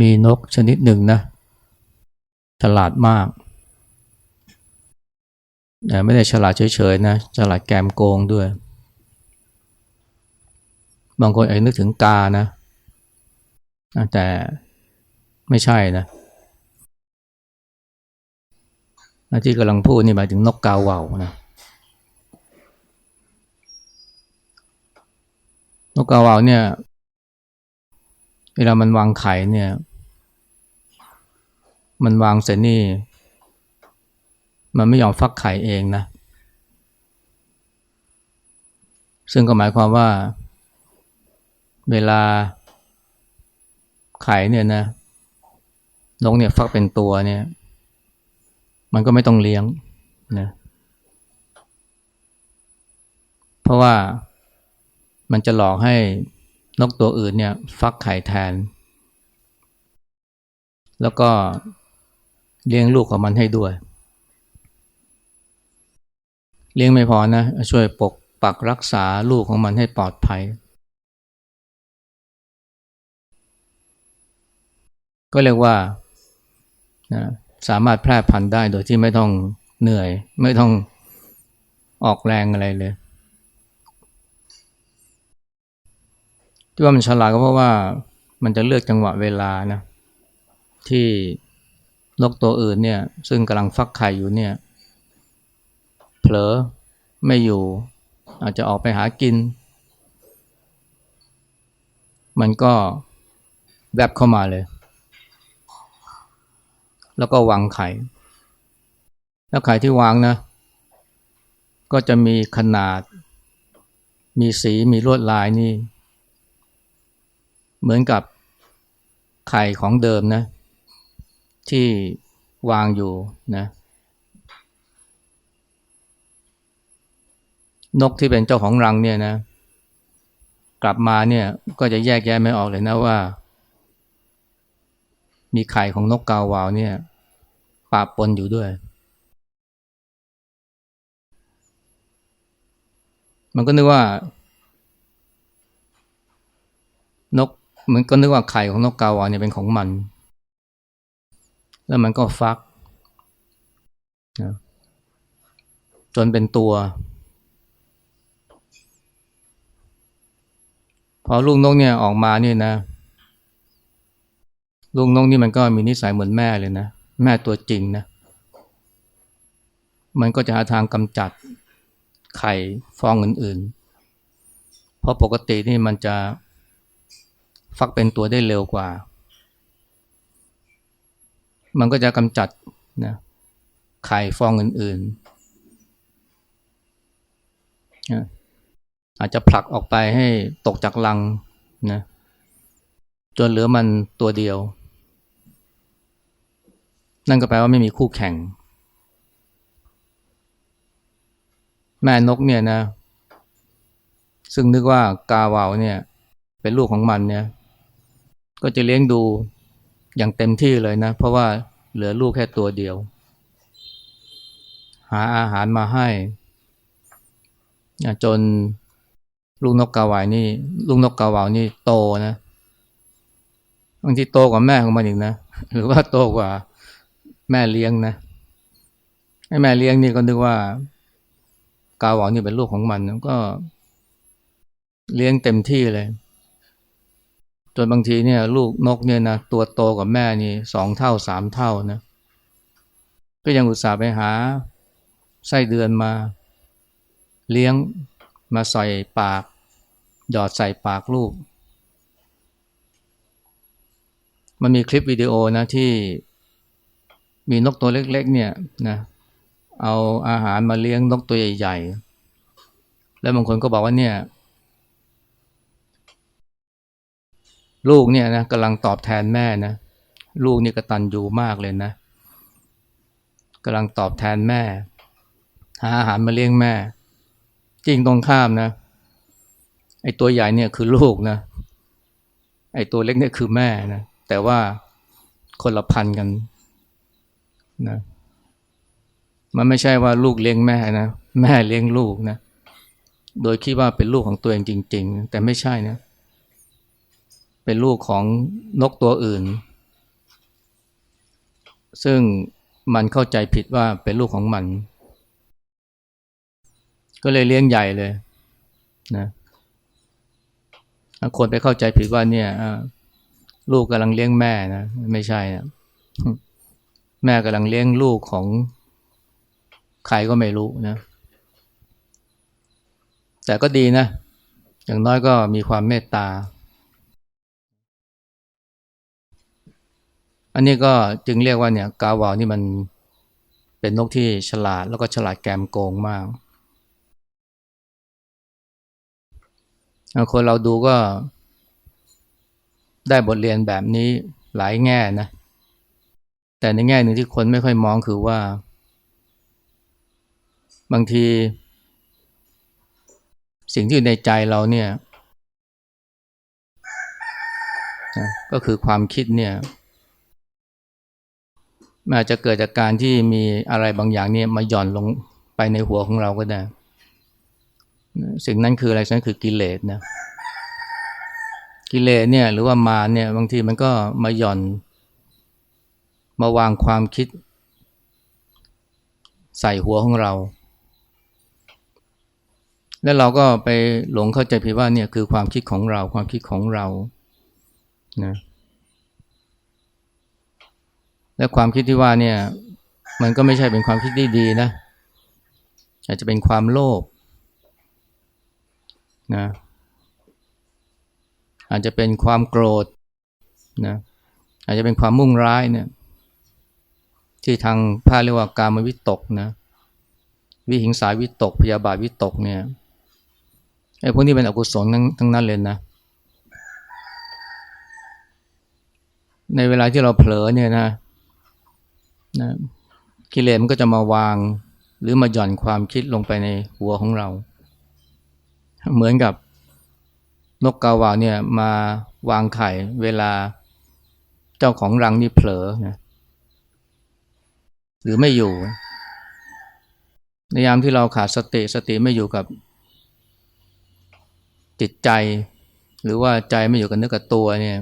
มีนกชนิดหนึ่งนะฉลาดมากแต่ไม่ได้ฉลาดเฉยๆนะฉลาดแกมโกงด้วย บางคนอาจนึกถึงกานะ แต่ไม่ใช่นะที่กำลังพูดนี่หมายถึงนกกาเหว่านะนกกาเหว่าเนี่ยเวลามันวางไข่เนี่ย มันวางเสร็จนี่ มันไม่ยอมฟักไข่เองนะ ซึ่งก็หมายความว่า เวลาไข่เนี่ยนะนกเนี่ยฟักเป็นตัวเนี่ย มันก็ไม่ต้องเลี้ยงนะเพราะว่ามันจะหลอกให้นกตัวอื่นเนี่ย ฟักไข่แทน แล้วก็ เลี้ยงลูกของมันให้ด้วย เลี้ยงไม่พอนะ ช่วยปกปักรักษาลูกของมันให้ปลอดภัย ก็เรียกว่านะสามารถแพร่พันธุ์ได้โดยที่ไม่ต้องเหนื่อย ไม่ต้องออกแรงอะไรเลยที่ว่ามันฉลาดก็เพราะว่ามันจะเลือกจังหวะเวลานะที่ นกตัวอื่นเนี่ยซึ่งกำลังฟักไข่อยู่เนี่ยเผลอไม่อยู่ อาจจะออกไปหากิน มันก็แวบเข้ามาเลย แล้วก็วางไข่ แล้วไข่ที่วางนะ ก็จะมีขนาด มีสีมีลวดลายนี่ เหมือนกับไข่ของเดิมนะ ที่วางอยู่นะ นกที่เป็นเจ้าของรังเนี่ยนะ กลับมาเนี่ยก็จะแยกแยะไม่ออกเลยนะว่า มีไข่ของนกกาวาวเนี่ยปะปนอยู่ด้วย มันก็นึกว่า นกมันก็นึกว่าไข่ของนกกาวาวเนี่ยเป็นของมัน แล้วมันก็ฟักนะจนเป็นตัว พอลูกนกเนี่ยออกมาเนี่ยนะ ลูกนกนี่มันก็มีนิสัยเหมือนแม่เลยนะ แม่ตัวจริงนะ มันก็จะหาทางกำจัดไข่ฟองอื่นๆ เพราะปกตินี่มันจะฟักเป็นตัวได้เร็วกว่า มันก็จะกำจัดนะไข่ฟองอื่นๆอาจจะผลักออกไปให้ตกจากลังนะจนเหลือมันตัวเดียว นั่นก็แปลว่าไม่มีคู่แข่ง แม่นกเนี่ยนะ ซึ่งนึกว่ากาวาวเนี่ย เป็นลูกของมันเนี่ย ก็จะเลี้ยงดู อย่างเต็มที่เลยนะ เพราะว่าเหลือลูกแค่ตัวเดียว หาอาหารมาให้ จนลูกนกกาวายนี่ ลูกนกกาวาวนี่โตนะบางทีโตกว่าแม่ของมันอีกนะ หรือว่าโตกว่าแม่เลี้ยงนะไอ้แม่เลี้ยงนี่ก็นึกว่ากาวาวนี่เป็นลูกของมันก็เลี้ยงเต็มที่เลย จนบางทีเนี่ยลูกนกเนี่ยนะตัวโตกว่าแม่นี่สองเท่าสามเท่านะก็ยังอุตส่าห์ไปหาไส้เดือนมา เลี้ยงมาใส่ปาก หยอดใส่ปากลูก มันมีคลิปวิดีโอนะที่มีนกตัวเล็กๆเนี่ยนะเอาอาหารมาเลี้ยงนกตัวใหญ่ๆ แล้วบางคนก็บอกว่าเนี่ย ลูกเนี่ยนะกำลังตอบแทนแม่นะลูกนี่กระตันอยู่มากเลยนะกำลังตอบแทนแม่ หาอาหารมาเลี้ยงแม่ จริงตรงข้ามนะไอ้ตัวใหญ่เนี่ยคือลูกนะไอ้ตัวเล็กเนี่ยคือแม่นะแต่ว่าคนละพันกันนะมันไม่ใช่ว่าลูกเลี้ยงแม่นะแม่เลี้ยงลูกนะโดยคิดว่าเป็นลูกของตัวเองจริง ๆ แต่ไม่ใช่นะ เป็นลูกของนกตัวอื่น ซึ่งมันเข้าใจผิดว่าเป็นลูกของมัน ก็เลยเลี้ยงใหญ่เลยนะคนไปเข้าใจผิดว่าเนี่ยลูกกำลังเลี้ยงแม่นะไม่ใช่นะแม่กำลังเลี้ยงลูกของใครก็ไม่รู้นะ แต่ก็ดีนะ อย่างน้อยก็มีความเมตตา อันนี้ก็จึงเรียกว่าเนี่ยกาวาวนี่มันเป็นนกที่ฉลาดแล้วก็ฉลาดแกมโกงมากคนเราดูก็ได้บทเรียนแบบนี้หลายแง่นะ แต่ในแง่หนึ่งที่คนไม่ค่อยมองคือว่า บางที สิ่งที่อยู่ในใจเราเนี่ย ก็คือความคิดเนี่ย มันอาจจะเกิดจากการที่มีอะไรบางอย่างเนี่ยมาหย่อนลงไปในหัวของเราก็ได้ สิ่งนั้นคืออะไรนั่นคือกิเลสนะกิเลสเนี่ยหรือว่ามาเนี่ยบางทีมันก็มาหย่อน มาวางความคิด ใส่หัวของเรา แล้วเราก็ไปหลงเข้าใจผิดว่าเนี่ยคือความคิดของเรา ความคิดของเรานะ และความคิดที่ว่าเนี่ยมันก็ไม่ใช่เป็นความคิดที่ดีนะ อาจจะเป็นความโลภนะอาจจะเป็นความโกรธนะอาจจะเป็นความมุ่งร้ายเนี่ยที่ทางพาเรียกว่าการมวิตกนะวิหิงสายวิตก พยาบาทวิตกเนี่ยไอ้พวกนี้เป็นอกุศลทั้งนั้นเลยนะ ในเวลาที่เราเผลอเนี่ยนะนะ กิเลสมันก็จะมาวาง หรือมาหย่อนความคิดลงไปในหัวของเรา เหมือนกับนกกาวาวเนี่ยมาวางไข่เวลาเจ้าของรังนี่เผลอนะหรือไม่อยู่ ในยามที่เราขาดสติสติไม่อยู่กับจิตใจ หรือว่าใจไม่อยู่กับเนื้อกับตัวเนี่ย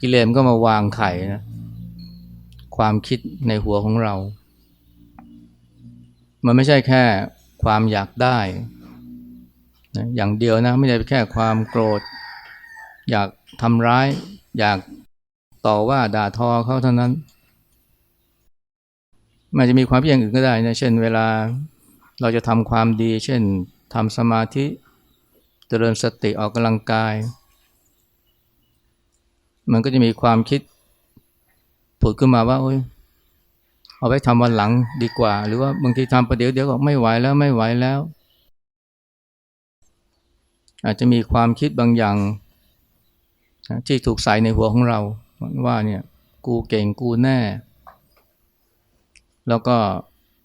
กิเลสก็มาวางไข่นะ ความคิดในหัวของเรา มันไม่ใช่แค่ความอยากได้นะอย่างเดียวนะไม่ใช่แค่ความโกรธ อยากทำร้าย อยากต่อว่าด่าทอเขาเท่านั้น มันจะมีความเพียงอื่นก็ได้นะเช่น เวลาเราจะทำความดี เช่นทำสมาธิเจริญสติออกกำลังกาย มันก็จะมีความคิด ดขึ้นมาว่าโอ้ยเอาไว้ทำวันหลังดีกว่า หรือว่าบางทีทำประเดี๋ยวเดี๋ยวก็ไม่ไหวแล้วไม่ไหวแล้ว อาจจะมีความคิดบางอย่างที่ถูกใส่ในหัวของเราว่าเนี่ยกูเก่งกูแน่ แล้วก็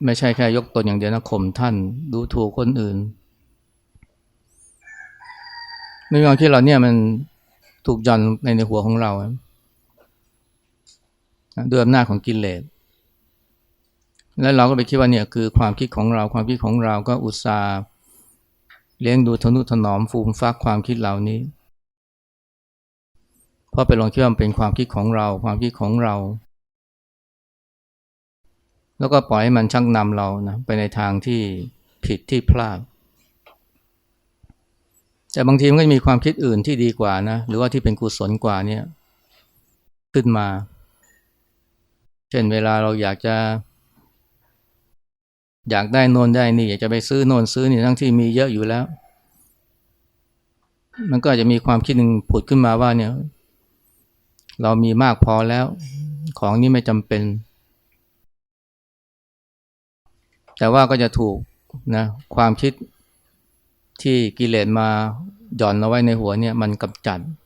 ไม่ใช่แค่ยกตนอย่างเดียวนะข่มท่านดูถูกคนอื่นในความคิดเราเนี่ยมันถูกย่อนในในหัวของเรา ด้วยอำนาจของกิเลสแล้วเราก็ไปคิดว่าเนี่ยคือความคิดของเราความคิดของเราก็อุตส่าห์เลี้ยงดูทนุถนอมฟูมฟักความคิดเหล่านี้พราะไปลองคิดว่าเป็นความคิดของเรา ความคิดของเรา แล้วก็ปล่อยให้มันชักนำเรานะไปในทางที่ผิดที่พลาด แต่บางทีมันก็มีความคิดอื่นที่ดีกว่านะ หรือว่าที่เป็นกุศลกว่าเนี่ยขึ้นมา เช่นเวลาเราอยากจะ อยากได้นนได้นี่ อยากจะไปซื้อโนนซื้อนี่ทั้งที่มีเยอะอยู่แล้ว มันก็อาจจะมีความคิดหนึ่งผุดขึ้นมาว่าเนี่ย เรามีมากพอแล้ว ของนี้ไม่จำเป็น แต่ว่าก็จะถูกนะความคิดที่กิเลสมาหย่อนเอาไว้ในหัวเนี่ย มันกำจัดเ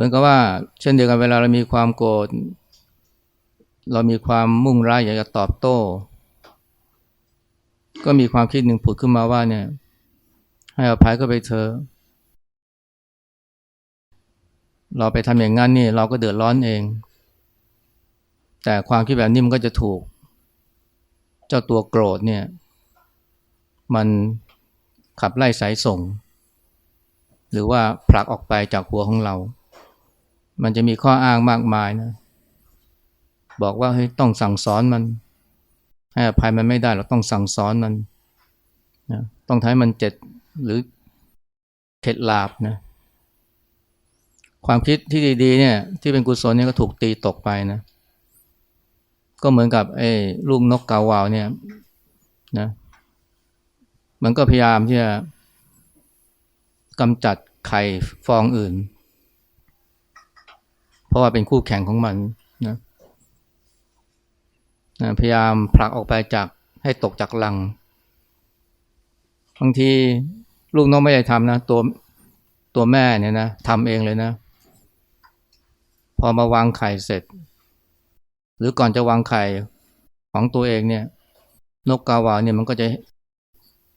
มือนกับว่า เช่นเดียวกันเวลาเรามีความโกรธเรามีความมุ่งร้ายอยากจะตอบโต้ ก็มีความคิดหนึ่งผุดขึ้นมาว่าเนี่ย ให้อภัยก็ไปเธอ เราไปทำอย่างนั้นนี่เราก็เดือดร้อนเอง แต่ความคิดแบบนี้มันก็จะถูก เจ้าตัวโกรธเนี่ย มันขับไล่สายส่ง หรือว่าผลักออกไปจากหัวของเรา มันจะมีข้ออ้างมากมายนะ บอกว่าเฮ้ยต้องสั่งสอนมัน ให้อภัยมันไม่ได้เราต้องสั่งสอนมันนะต้องทำให้มันเจ็ดหรือเข็ดลาบนะ ความคิดที่ดีๆเนี่ย ที่เป็นกุศลเนี่ยก็ถูกตีตกไปนะ ก็เหมือนกับไอ้ลูกนกกาวาวเนี่ยนะมันก็พยายามที่จะกำจัดไข่ฟองอื่น เพราะว่าเป็นคู่แข่งของมันนะนะพยายามผลักออกไปจากให้ตกจากลังบางทีลูกนกไม่ได้ทำนะตัวตัวแม่เนี่ยนะทำเองเลยนะ พอมาวางไข่เสร็จ หรือก่อนจะวางไข่ของตัวเองเนี่ย นกกาวาเนี่ยมันก็จะ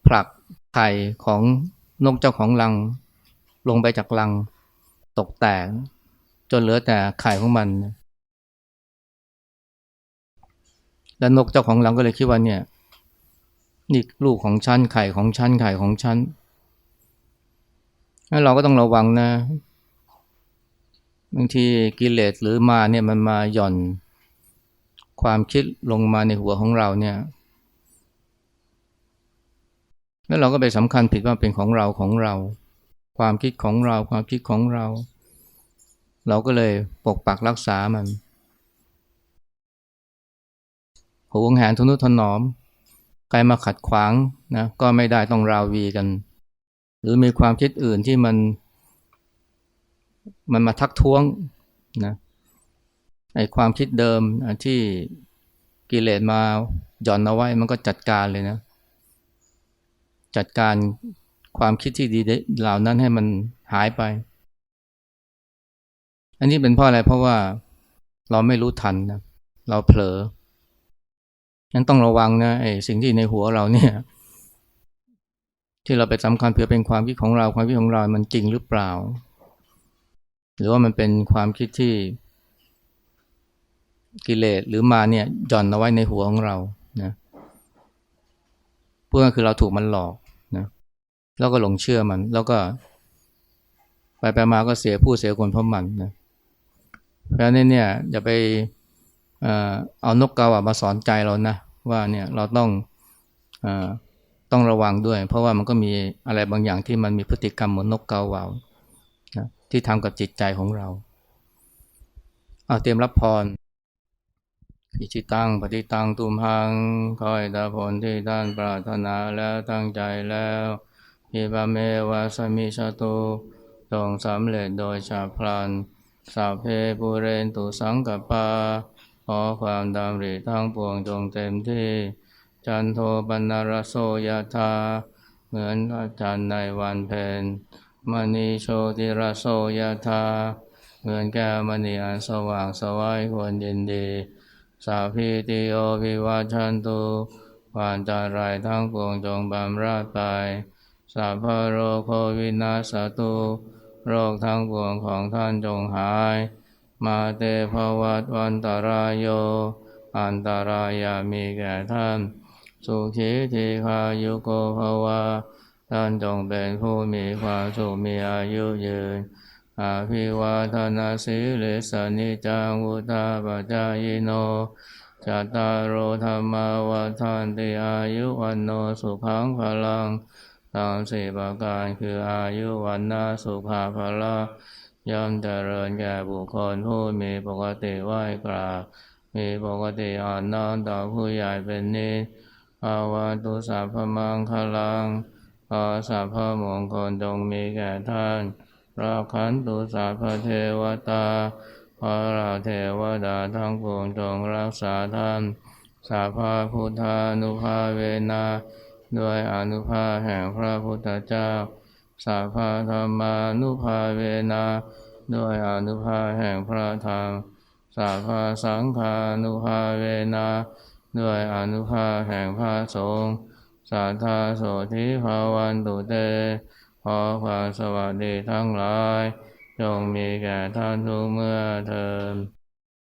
ผลักไข่ของนกเจ้าของรัง ลงไปจากรังตกแตก จนเหลือแต่ไข่ของมัน แล้วนกเจ้าของรังก็เลยคิดว่าเนี่ยนี่ลูกของฉันไข่ของฉันไข่ของฉันแล้วเราก็ต้องระวังนะบางทีกิเลสหรือมาเนี่ยมันมาหย่อนความคิดลงมาในหัวของเราเนี่ย แล้วเราก็ไปสำคัญผิดว่าเป็นของเราของเรา ความคิดของเราความคิดของเรา เราก็เลยปกปักรักษามันหวงแหนทนุถนอม ใครมาขัดขวางนะก็ไม่ได้ต้องราวีกัน หรือมีความคิดอื่นที่มัน มันมาทักท้วงนะไอความคิดเดิมที่กิเลสมาหย่อนเอาไว้มันก็จัดการเลยนะ จัดการความคิดที่ดีเหล่านั้นให้มันหายไป อันนี้เป็นเพราะอะไรเพราะว่าเราไม่รู้ทันนะเราเผลอนั้นต้องระวังนะไอ้สิ่งที่ในหัวเราเนี่ย ที่เราไปสำคัญเพื่อเป็นความคิดของเราความคิดของเรามันจริงหรือเปล่า หรือว่ามันเป็นความคิดที่กิเลสหรือมาเนี่ยจอนเอาไว้ในหัวของเรานะพูดก็คือเราถูกมันหลอกนะแล้วก็หลงเชื่อมัน แล้วก็ ไปไปมาก็เสียผู้เสียคนเพราะมันนะ เพราะนั้นเนี่ยอย่าไปเอานกกาวมาสอนใจเรานะว่าเนี่ยเราต้องอต้องระวังด้วย เพราะว่ามันก็มีอะไรบางอย่างที่มันมีพฤติกรรมเหมือนนกกาวาวนะที่ทำกับจิตใจของเรา เอาเตรียมรับพรอิจิตังปฏิตังตุมหังคอยดาผลที่ท่านปรารถนาแล้วตั้งใจแล้วอิบาเมวาสมิชาตุจงสำเร็จโดยชาพลัน สัพเพปุเรนตุสังกปาขอความดำริทั้งปวงจงเต็มที่ จันโทปนารโสยธาเหมือนอาจารย์ในวันเพ็ญมณีโชติรโสยธาเหมือนแก้วมณีอันสว่างสวัยควรยินดี สาพีติโอวิวัชันตุความจารายทั้งปวงจงบำราดไปสัพพโรโควินาสตุ โรคทั้งปวงของท่านจงหาย มาเตภวัตวันตรายโย อันตรายามีแก่ท่าน สุขีทีคายุโกภวาท่านจงเป็นผู้มีความสุขมีอายุยืน อาภิวาทนาสิเลสนิจังวุธาปจายโนจัตตารโธรรมาวาทานติอายุวันโนสุขังพลัง ตามสี่ประการคืออายุวันนาสุภาพละย่อมเจริญแก่บุคคลผู้มีปกติไหวกราบมีปกติอ่อนน้อมต่อผู้ใหญ่เป็นนิสภาวะตุสัพพมังคลังขอสัพพมงคลจงมีแก่ท่านราขันตุสัพพเทวตาพระราเทวดาทั้งปวงจงรักษาท่านสัพพพุทธานุภาเวนา ด้วยอนุภาแห่งพระพุทธเจ้าสัพพธรรมานุภาเวนาด้วยอนุภาแห่งพระธรรมสัพพสังฆานุภาเวนาด้วยอนุภาแห่งพระสงฆ์สัทธาโสธิภาวันตุเต ขอความสวัสดีทั้งหลาย จงมีแก่ท่านทุกเมื่อเทอ